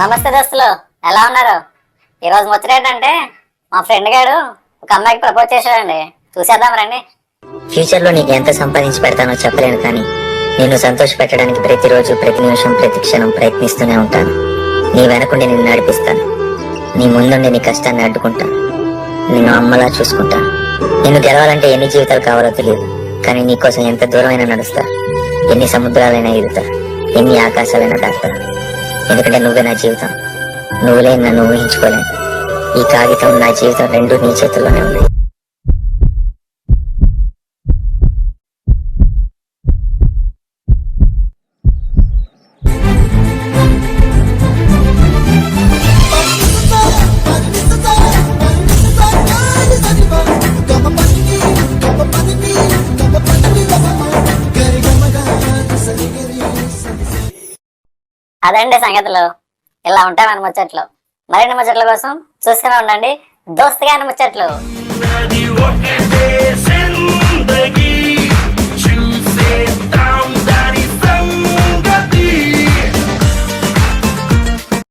నమస్తే దోస్తులు ఎలా ఉన్నారు? ఈరోజు ముచ్చట ఏంటంటే మా ఫ్రెండ్ గారు ఒక అమ్మాయికి ప్రపోజ్ చేశాడండి. చూసేద్దాం రండి. ఫ్యూచర్లో నీకు ఎంత సంపాదించి పెడతానో చెప్పలేను కానీ నేను సంతోష పెట్టడానికి ప్రతిరోజు ప్రతి నిమిషం ప్రతి క్షణం ప్రయత్నిస్తూనే ఉంటాను. నీ వెనకుండి నిన్ను నడిపిస్తాను. నీ ముందుండి నీ కష్టాన్ని అడ్డుకుంటాను. నిన్ను అమ్మలా చూసుకుంటాను. నిన్ను గెలవాలంటే ఎన్ని జీవితాలు కావాలో తెలియదు. కానీ నీకోసం ఎంత దూరమైనా నడుస్తా. ఎన్ని సముద్రాలైనా ఈదుతా ఎన్ని ఆకాశాలైనా దాటుతా. ఎందుకంటే నువ్వే నా జీవితం. నువ్వులే నన్ను ఊహించుకోలేను. ఈ కాగితం నా జీవితం రెండు నీ చేతుల్లోనే ఉన్నాయి. అదండి సంగతులు. ఇలా ఉంటాయి మన ముచ్చట్లు. మరిన్ని ముచ్చట్ల కోసం చూస్తూనే ఉండండి. దోస్తుగా ముచ్చట్లు.